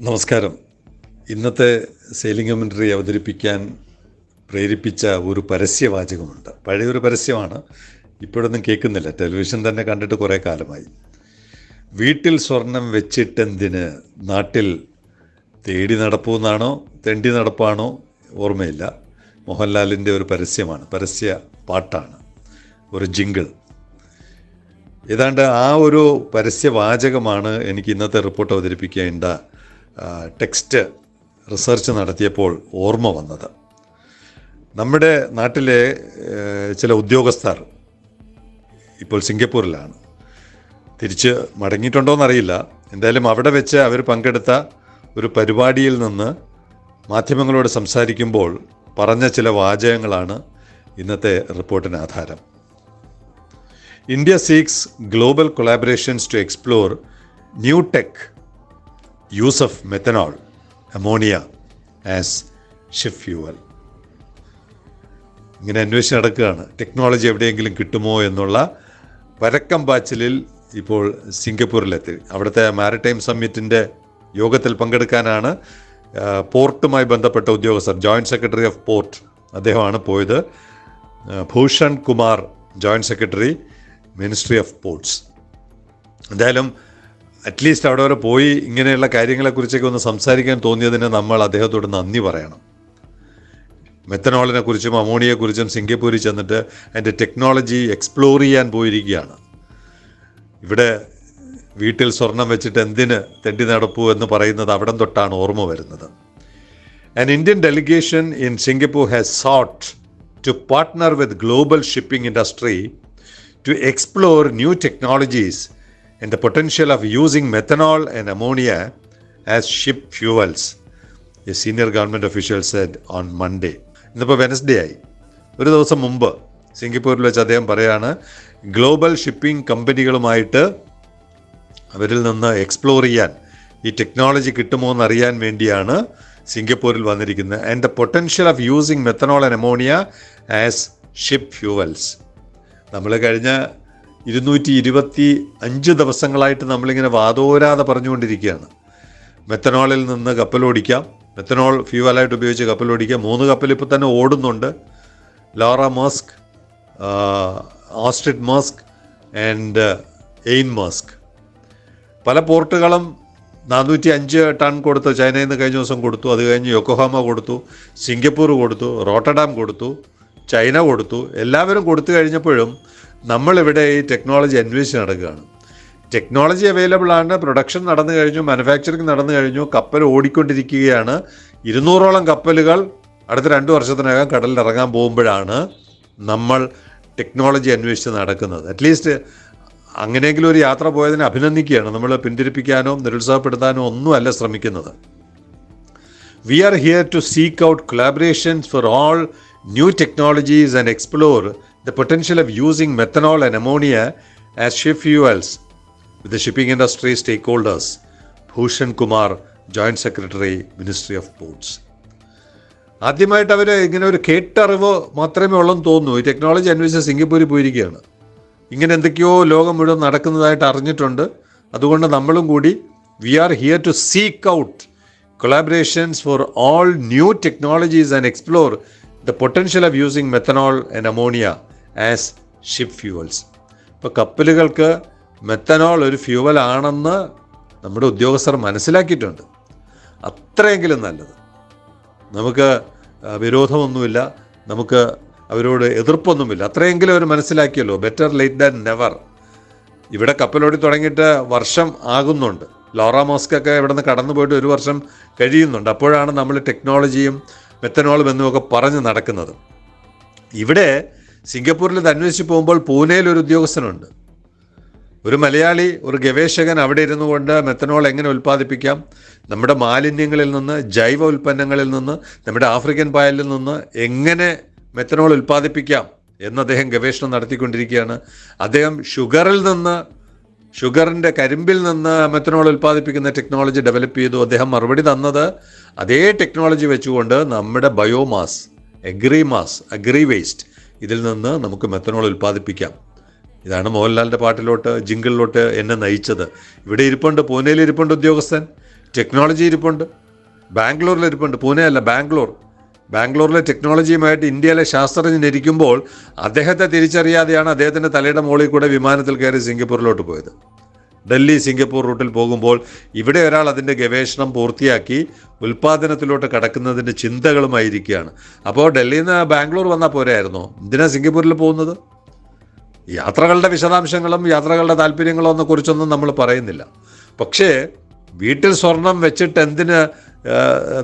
നമസ്കാരം. ഇന്നത്തെ sailing commentary അവതരിപ്പിക്കാൻ പ്രേരിപ്പിച്ച ഒരു പരസ്യവാചകമുണ്ട്. പഴയൊരു പരസ്യമാണ്. ഇപ്പോഴൊന്നും കേൾക്കുന്നില്ല. ടെലിവിഷൻ തന്നെ കണ്ടിട്ട് കുറേ കാലമായി. വീട്ടിൽ സ്വർണം വെച്ചിട്ടെന്തിന്? നാട്ടിൽ തേടി നടപ്പുന്നാണോ തെണ്ടി നടപ്പാണോ? ഓർമ്മയില്ല. മോഹൻലാലിന്റെ ഒരു പരസ്യമാണ്. പരസ്യ പാട്ടാണ്. ഒരു ജിങ്കിൾ ഏതാണ്ട് ആ ഒരു പരസ്യവാചകമാണ് എനിക്ക് ഇന്നത്തെ റിപ്പോർട്ട് അവതരിപ്പിക്കേണ്ട ടെക്സ്റ്റ് റിസർച്ച് നടത്തിയപ്പോൾ ഓർമ്മ വന്നത്. നമ്മുടെ നാട്ടിലെ ചില ഉദ്യോഗസ്ഥർ ഇപ്പോൾ സിംഗപ്പൂരിലാണ്. തിരിച്ച് മടങ്ങിയിട്ടുണ്ടോയെന്നറിയില്ല എന്തായാലും അവിടെ വെച്ച് അവർ പങ്കെടുത്ത ഒരു പരിപാടിയിൽ നിന്ന് മാധ്യമങ്ങളോട് സംസാരിക്കുമ്പോൾ പറഞ്ഞ ചില വാചകങ്ങളാണ് ഇന്നത്തെ റിപ്പോർട്ടിന് ആധാരം. India seeks global collaborations to explore new tech use of methanol ammonia as ship fuel ഇങ്ങനെ അന്വേഷിച്ച് നടക്കുകയാണ്. ടെക്നോളജി എവിടെയെങ്കിലും കിട്ടുമോ എന്നുള്ള പരക്കം പാച്ചിലിൽ ഇപ്പോൾ സിംഗപ്പൂരിലെത്തി. അവിടുത്തെ മാരിടൈം സമ്മിറ്റിന്റെ യോഗത്തിൽ പങ്കെടുക്കാനാണ് പോർട്ടുമായി ബന്ധപ്പെട്ട ഉദ്യോഗസ്ഥർ ജോയിന്റ് സെക്രട്ടറി ഓഫ് പോർട്ട് അദ്ദേഹമാണ് പോയത്. Bhushan Kumar joint secretary ministry of ports. എന്തായാലും അറ്റ്ലീസ്റ്റ് അവിടെ വരെ പോയി ഇങ്ങനെയുള്ള കാര്യങ്ങളെക്കുറിച്ചൊക്കെ ഒന്ന് സംസാരിക്കാൻ തോന്നിയതിന് നമ്മൾ അദ്ദേഹത്തോട് നന്ദി പറയണം. മെത്തനോളിനെ കുറിച്ചും അമോണിയെക്കുറിച്ചും സിംഗപ്പൂരിൽ ചെന്നിട്ട് അതിന്റെ ടെക്നോളജി എക്സ്പ്ലോർ ചെയ്യാൻ പോയിരിക്കുകയാണ്. ഇവിടെ വീട്ടിൽ സ്വർണം വെച്ചിട്ട് എന്തിന് തെണ്ടി നടപ്പു എന്ന് പറയുന്നത് അവിടം തൊട്ടാണ് ഓർമ്മ വരുന്നത്. An Indian delegation in Singapore has sought to partner with global shipping industry to explore new technologies and the potential of using methanol and ammonia as ship fuels, a senior government official said on Monday. ഇന്നിപ്പോൾ Wednesday ആയി. ഒരു ദിവസം മുമ്പ് സിംഗപ്പൂരിൽ വെച്ച് അദ്ദേഹം പറയാണ് global shipping കമ്പനികളുമായിട്ട് അവരിൽ നിന്ന് എക്സ്പ്ലോർ ചെയ്യാൻ ഈ ടെക്നോളജി കിട്ടുമോ എന്ന് അറിയാൻ വേണ്ടിയാണ് സിംഗപ്പൂരിൽ വന്നിരിക്കുന്നത്. And the potential of using methanol and ammonia as ship fuels നമ്മൾ കഴിഞ്ഞ ഇരുന്നൂറ്റി ഇരുപത്തി അഞ്ച് ദിവസങ്ങളായിട്ട് നമ്മളിങ്ങനെ വാതോരാതെ പറഞ്ഞുകൊണ്ടിരിക്കുകയാണ്. മെത്തനോളിൽ നിന്ന് കപ്പലോടിക്കാം മെത്തനോൾ ഫ്യൂവലായിട്ട് ഉപയോഗിച്ച് കപ്പലോടിക്കാം മൂന്ന് കപ്പൽ ഇപ്പോൾ തന്നെ ഓടുന്നുണ്ട്. Laura Maersk Astrid Maersk and Ane Maersk. പല പോർട്ടുകളും നാനൂറ്റി അഞ്ച് ടൺ കൊടുത്തു. ചൈനയിൽ നിന്ന് കഴിഞ്ഞ ദിവസം കൊടുത്തു. അത് കഴിഞ്ഞ് യൊക്കോഹാമ കൊടുത്തു. സിംഗപ്പൂർ കൊടുത്തു. റോട്ടഡാം കൊടുത്തു. ചൈന കൊടുത്തു. എല്ലാവരും കൊടുത്തു കഴിഞ്ഞപ്പോഴും നമ്മളിവിടെ ഈ ടെക്നോളജി അന്വേഷിച്ച് നടക്കുകയാണ്. ടെക്നോളജി അവൈലബിൾ ആണ് പ്രൊഡക്ഷൻ നടന്നു കഴിഞ്ഞു മാനുഫാക്ചറിങ് നടന്നു കഴിഞ്ഞു കപ്പൽ ഓടിക്കൊണ്ടിരിക്കുകയാണ്. ഇരുന്നൂറോളം കപ്പലുകൾ അടുത്ത രണ്ട് വർഷത്തിനകം കടലിൽ ഇറങ്ങാൻ പോകുമ്പോഴാണ് നമ്മൾ ടെക്നോളജി അന്വേഷിച്ച് നടക്കുന്നത്. അറ്റ്ലീസ്റ്റ് അങ്ങനെയെങ്കിലും ഒരു യാത്ര പോയതിനെ അഭിനന്ദിക്കുകയാണ്. നമ്മൾ പിന്തിരിപ്പിക്കാനോ നിരുത്സാഹപ്പെടുത്താനോ ഒന്നുമല്ല ശ്രമിക്കുന്നത്. We are here to seek out collaborations for all new technologies and explore the potential of using methanol and ammonia as ship fuels with the shipping industry stakeholders. Bhushan Kumar, Joint Secretary, Ministry of Ports. ആദ്യമായിട്ട് അവർ ഇങ്ങനെ ഒരു കേട്ടറിവ് മാത്രമേ ഉള്ളെന്ന് തോന്നുന്നു ഈ technology അന്വേഷിച്ച് സിംഗപ്പൂരിൽ പോയിരിക്കുകയാണ് ഇങ്ങനെ എന്തൊക്കെയോ ലോകം മുഴുവൻ നടക്കുന്നതായിട്ട് അറിഞ്ഞിട്ടുണ്ട് അതുകൊണ്ട് നമ്മളും കൂടി we are here to seek out collaborations for all new technologies and explore the potential of using methanol and ammonia as ship fuels ഇപ്പോൾ കപ്പലുകൾക്ക് മെത്തനോൾ ഒരു ഫ്യൂവൽ ആണെന്ന് നമ്മുടെ ഉദ്യോഗസ്ഥർ മനസ്സിലാക്കിയിട്ടുണ്ട്. അത്രയെങ്കിലും നല്ലത്. നമുക്ക് വിരോധമൊന്നുമില്ല. നമുക്ക് അവരോട് എതിർപ്പൊന്നുമില്ല. അത്രയെങ്കിലും അവർ മനസ്സിലാക്കിയല്ലോ. ബെറ്റർ ലേറ്റ് ദാൻ നെവർ ഇവിടെ കപ്പലോടി തുടങ്ങിയിട്ട് വർഷം ആകുന്നുണ്ട്. ലോറ മോസ്കൊക്കെ ഇവിടെ നിന്ന് കടന്നു പോയിട്ട് ഒരു വർഷം കഴിയുന്നുണ്ട്. അപ്പോഴാണ് നമ്മൾ ടെക്നോളജിയും മെത്തനോളും എന്നുമൊക്കെ പറഞ്ഞ് നടക്കുന്നത്. ഇവിടെ സിംഗപ്പൂരിൽ അന്വേഷിച്ച് പോകുമ്പോൾ പൂനെയിൽ ഒരു ഉദ്യോഗസ്ഥനുണ്ട്. ഒരു മലയാളി ഒരു ഗവേഷകൻ അവിടെ ഇരുന്നു കൊണ്ട് മെത്തനോൾ എങ്ങനെ ഉൽപ്പാദിപ്പിക്കാം? നമ്മുടെ മാലിന്യങ്ങളിൽ നിന്ന് ജൈവ ഉൽപ്പന്നങ്ങളിൽ നിന്ന് നമ്മുടെ ആഫ്രിക്കൻ പായലിൽ നിന്ന് എങ്ങനെ മെത്തനോൾ ഉൽപ്പാദിപ്പിക്കാം എന്ന് അദ്ദേഹം ഗവേഷണം നടത്തിക്കൊണ്ടിരിക്കുകയാണ്. അദ്ദേഹം ഷുഗറിൽ നിന്ന് ഷുഗറിന്റെ കരിമ്പിൽ നിന്ന് മെത്തനോൾ ഉൽപ്പാദിപ്പിക്കുന്ന ടെക്നോളജി ഡെവലപ്പ് ചെയ്തു. അദ്ദേഹം മറുപടി തന്നത് അതേ ടെക്നോളജി വെച്ചുകൊണ്ട് നമ്മുടെ biomass agri mass agri waste ഇതിൽ നിന്ന് നമുക്ക് മെത്തനോൾ ഉൽപ്പാദിപ്പിക്കാം. ഇതാണ് മോഹൻലാലിന്റെ പാട്ടിലോട്ട് ജിങ്കിളിലോട്ട് എന്നെ നയിച്ചത്. ഇവിടെ ഇരിപ്പുണ്ട് പൂനെയിൽ ഇരിപ്പുണ്ട് ഉദ്യോഗസ്ഥൻ. ടെക്നോളജി ഇരിപ്പുണ്ട്. ബാംഗ്ലൂരിൽ ഇരിപ്പുണ്ട്. പൂനെ അല്ല ബാംഗ്ലൂർ. ബാംഗ്ലൂരിലെ ടെക്നോളജിയുമായിട്ട് ഇന്ത്യയിലെ ശാസ്ത്രജ്ഞൻ ഇരിക്കുമ്പോൾ അദ്ദേഹത്തെ തിരിച്ചറിയാതെയാണ് അദ്ദേഹത്തിന്റെ തലയുടെ മുകളിൽ കൂടെ വിമാനത്തിൽ കയറി സിംഗപ്പൂരിലോട്ട് പോയത്. ഡൽഹി സിംഗപ്പൂർ റൂട്ടിൽ പോകുമ്പോൾ ഇവിടെ ഒരാൾ അതിന്റെ ഗവേഷണം പൂർത്തിയാക്കി ഉൽപ്പാദനത്തിലോട്ട് കടക്കുന്നതിന്റെ ചിന്തകളുമായിരിക്കുകയാണ്. അപ്പോൾ ഡൽഹിയിൽ നിന്ന് ബാംഗ്ലൂർ വന്നാൽ പോരായിരുന്നോ? എന്തിനാ സിംഗപ്പൂരിൽ പോകുന്നത്? യാത്രകളുടെ വിശദാംശങ്ങളും യാത്രകളുടെ താല്പര്യങ്ങളോ കുറിച്ചൊന്നും നമ്മൾ പറയുന്നില്ല. പക്ഷേ വീട്ടിൽ സ്വർണം വെച്ചിട്ട് എന്തിന്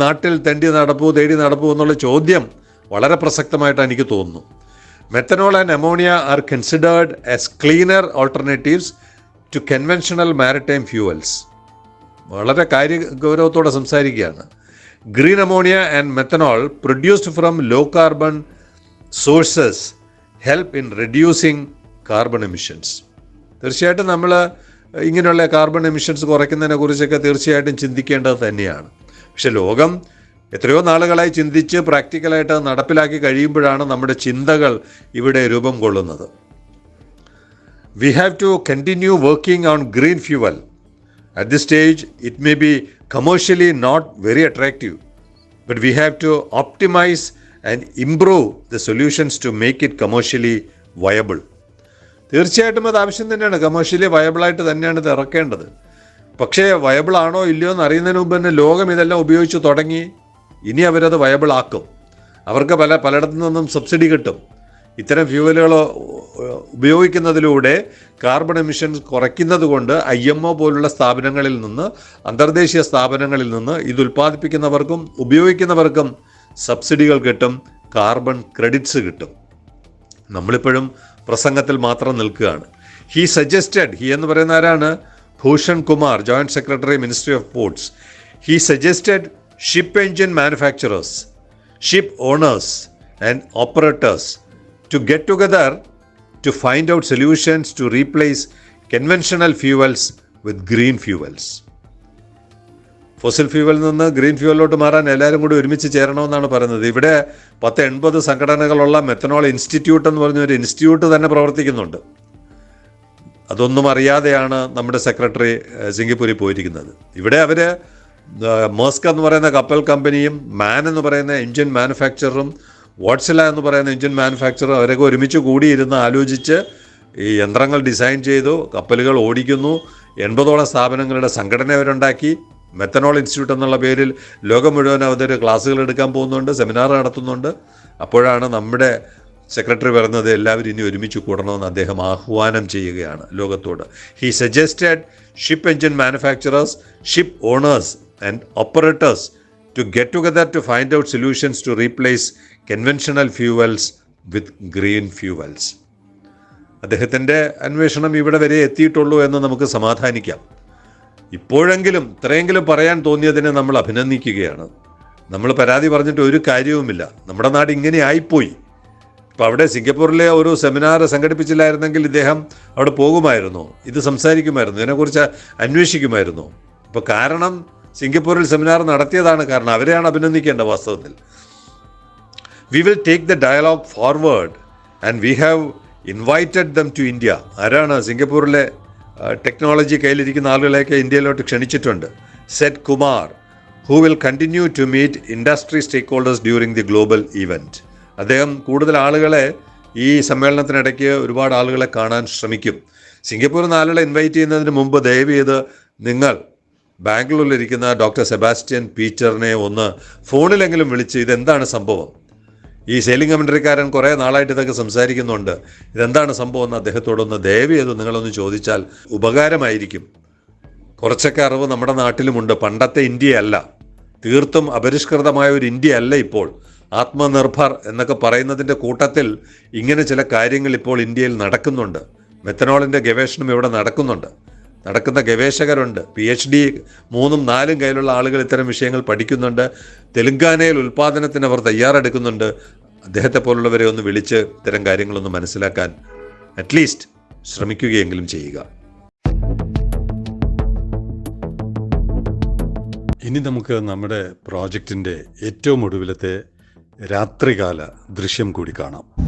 നാട്ടിൽ തെണ്ടി നടപ്പൂ തേടി നടപ്പൂ എന്നുള്ള ചോദ്യം വളരെ പ്രസക്തമായിട്ട് എനിക്ക് തോന്നുന്നു. Methanol and ammonia are considered as cleaner alternatives to conventional maritime fuels വളരെ കാര്യ ഗൗരവത്തോടെ സംസാരിക്കുകയാണ്. Green ammonia and methanol produced from low carbon sources help in reducing carbon emissions തീർച്ചയായിട്ടും നമ്മൾ ഇങ്ങനെയുള്ള കാർബൺ എമിഷൻസ് കുറയ്ക്കുന്നതിനെ കുറിച്ചൊക്കെ തീർച്ചയായിട്ടും ചിന്തിക്കേണ്ടത് തന്നെയാണ്. പക്ഷെ ലോകം എത്രയോ നാളുകളായി ചിന്തിച്ച് പ്രാക്ടിക്കലായിട്ട് നടപ്പിലാക്കി കഴിയുമ്പോഴാണ് നമ്മുടെ ചിന്തകൾ ഇവിടെ രൂപം കൊള്ളുന്നത്. We have to continue working on green fuel. At this stage, it may be commercially not very attractive, but we have to optimize and improve the solutions to make it commercially viable. തീർച്ചയായിട്ടും അത് ആവശ്യം തന്നെയാണ് commercially വയബിളായിട്ട് തന്നെയാണ് ഇത് ഇറക്കേണ്ടത് പക്ഷേ viable ആണോ ഇല്ലയോ എന്ന് അറിയുന്നതിന് മുമ്പ് തന്നെ ലോകം ഇതെല്ലാം ഉപയോഗിച്ച് തുടങ്ങി ഇനി അവരത് വയബിൾ ആക്കും അവർക്ക് പല പലയിടത്തു നിന്നും സബ്സിഡി കിട്ടും ഇത്തരം ഫ്യൂവലുകൾ ഉപയോഗിക്കുന്നതിലൂടെ കാർബൺ എമിഷൻസ് കുറയ്ക്കുന്നത് കൊണ്ട് ഐ എം ഒ പോലുള്ള സ്ഥാപനങ്ങളിൽ നിന്ന് അന്തർദേശീയ സ്ഥാപനങ്ങളിൽ നിന്ന് ഇത് ഉൽപ്പാദിപ്പിക്കുന്നവർക്കും ഉപയോഗിക്കുന്നവർക്കും സബ്സിഡികൾ കിട്ടും കാർബൺ ക്രെഡിറ്റ്സ് കിട്ടും. നമ്മളിപ്പോഴും പ്രസംഗത്തിൽ മാത്രം നിൽക്കുകയാണ്. ഹി സജസ്റ്റഡ് ഹി എന്ന് പറയുന്ന ആരാണ്? Bhushan Kumar joint secretary ministry of ports he suggested ship engine manufacturers ship owners and operators to get together to find out solutions to replace conventional fuels with green fuels. Fossil ഫ്യൂവലിൽ നിന്ന് green ഫ്യൂവലിലോട്ട് മാറാൻ എല്ലാവരും കൂടി ഒരുമിച്ച് ചേരണമെന്നാണ് പറയുന്നത്. ഇവിടെ പത്ത് എൺപത് സംഘടനകളുള്ള methanol institute എന്ന് പറഞ്ഞ ഒരു ഇൻസ്റ്റിറ്റ്യൂട്ട് തന്നെ പ്രവർത്തിക്കുന്നുണ്ട്. അതൊന്നും അറിയാതെയാണ് നമ്മുടെ സെക്രട്ടറി സിംഗപ്പൂരിൽ പോയിരിക്കുന്നത്. ഇവിടെ അവർ മേസ്ക് എന്ന് പറയുന്ന കപ്പൽ കമ്പനിയും മാൻ എന്ന് പറയുന്ന എഞ്ചിൻ മാനുഫാക്ചററും വാട്സില എന്ന് പറയുന്ന എഞ്ചിൻ മാനുഫാക്ചറർ അവരൊക്കെ ഒരുമിച്ച് കൂടിയിരുന്ന് ആലോചിച്ച് ഈ യന്ത്രങ്ങൾ ഡിസൈൻ ചെയ്തു കപ്പലുകൾ ഓടിക്കുന്നു എൺപതോളം സ്ഥാപനങ്ങളുടെ സംഘടന അവരുണ്ടാക്കി. മെത്തനോൾ ഇൻസ്റ്റിറ്റ്യൂട്ട് എന്നുള്ള പേരിൽ ലോകം മുഴുവൻ അവർ ക്ലാസ്സുകൾ എടുക്കാൻ പോകുന്നുണ്ട് സെമിനാർ നടത്തുന്നുണ്ട്. അപ്പോഴാണ് നമ്മുടെ സെക്രട്ടറി പറഞ്ഞത് എല്ലാവരും ഇനി ഒരുമിച്ച് കൂടണമെന്ന് അദ്ദേഹം ആഹ്വാനം ചെയ്യുകയാണ് ലോകത്തോട്. He suggested ship engine manufacturers ship owners and operators to get together to find out solutions to replace conventional fuels with green fuels അദ്ദേഹത്തിന്റെ അന്വേഷണം ഇവിടെ വരെ എത്തിയിട്ടുള്ളൂ എന്ന് നമുക്ക് സമാധാനിക്കാം. ഇപ്പോഴെങ്കിലും ഇത്രയെങ്കിലും പറയാൻ തോന്നിയതിനെ നമ്മൾ അഭിനന്ദിക്കുകയാണ്. നമ്മൾ പരാതി പറഞ്ഞിട്ട് ഒരു കാര്യവുമില്ല. നമ്മുടെ നാട് ഇങ്ങനെ ആയിപ്പോയി. ഇപ്പം അവിടെ സിംഗപ്പൂരിലെ ഒരു സെമിനാർ സംഘടിപ്പിച്ചില്ലായിരുന്നെങ്കിൽ ഇദ്ദേഹം അവിടെ പോകുമായിരുന്നു. ഇത് സംസാരിക്കുമായിരുന്നു. ഇതിനെക്കുറിച്ച് അന്വേഷിക്കുമായിരുന്നു. ഇപ്പോൾ കാരണം സിംഗപ്പൂരിൽ സെമിനാർ നടത്തിയതാണ് കാരണം അവരെയാണ് അഭിനന്ദിക്കേണ്ട വാസ്തവത്തിൽ. We will take the dialogue forward and we have invited them to India ആരാണ് സിംഗപ്പൂരിലെ ടെക്നോളജി കയ്യിലിരിക്കുന്ന ആളുകളെയൊക്കെ ഇന്ത്യയിലോട്ട് ക്ഷണിച്ചിട്ടുണ്ട്. Said Kumar who will continue to meet industry stakeholders during the global event അദ്ദേഹം കൂടുതൽ ആളുകളെ ഈ സമ്മേളനത്തിനിടയ്ക്ക് ഒരുപാട് ആളുകളെ കാണാൻ ശ്രമിക്കും. സിംഗപ്പൂരിൽ നിന്ന് ആളുകളെ ഇൻവൈറ്റ് ചെയ്യുന്നതിന് മുമ്പ് ദയവ് ചെയ്ത് നിങ്ങൾ ബാംഗ്ലൂരിലിരിക്കുന്ന ഡോക്ടർ സെബാസ്റ്റ്യൻ പീറ്ററിനെ ഒന്ന് ഫോണിലെങ്കിലും വിളിച്ച് ഇതെന്താണ് സംഭവം? ഈ സെയിലിംഗ് കമൻട്രിക്കാരൻ കുറേ നാളായിട്ട് ഇതൊക്കെ സംസാരിക്കുന്നുണ്ട്. ഇതെന്താണ് സംഭവം എന്ന് അദ്ദേഹത്തോടൊന്ന് ദയവ് ചെയ്ത് നിങ്ങളൊന്ന് ചോദിച്ചാൽ ഉപകാരമായിരിക്കും. കുറച്ചൊക്കെ അറിവ് നമ്മുടെ നാട്ടിലുമുണ്ട്. പണ്ടത്തെ ഇന്ത്യയല്ല. തീർത്തും അപരിഷ്കൃതമായ ഒരു ഇന്ത്യ അല്ല ഇപ്പോൾ. ആത്മനിർഭർ എന്നൊക്കെ പറയുന്നതിന്റെ കൂട്ടത്തിൽ ഇങ്ങനെ ചില കാര്യങ്ങൾ ഇപ്പോൾ ഇന്ത്യയിൽ നടക്കുന്നുണ്ട്. മെത്തനോളിന്റെ ഗവേഷണം ഇവിടെ നടക്കുന്നുണ്ട്. നടക്കുന്ന ഗവേഷകരുണ്ട്. പി എച്ച് ഡി മൂന്നും നാലും കയ്യിലുള്ള ആളുകൾ ഇത്തരം വിഷയങ്ങൾ പഠിക്കുന്നുണ്ട്. തെലുങ്കാനയിൽ ഉൽപ്പാദനത്തിന് അവർ തയ്യാറെടുക്കുന്നുണ്ട്. അദ്ദേഹത്തെ പോലുള്ളവരെ ഒന്ന് വിളിച്ച് ഇത്തരം കാര്യങ്ങളൊന്ന് മനസ്സിലാക്കാൻ അറ്റ്ലീസ്റ്റ് ശ്രമിക്കുകയെങ്കിലും ചെയ്യുക. ഇനി നമുക്ക് നമ്മുടെ പ്രോജക്റ്റിന്റെ ഏറ്റവും ഒടുവിലത്തെ രാത്രികാല ദൃശ്യം കൂടി കാണാം.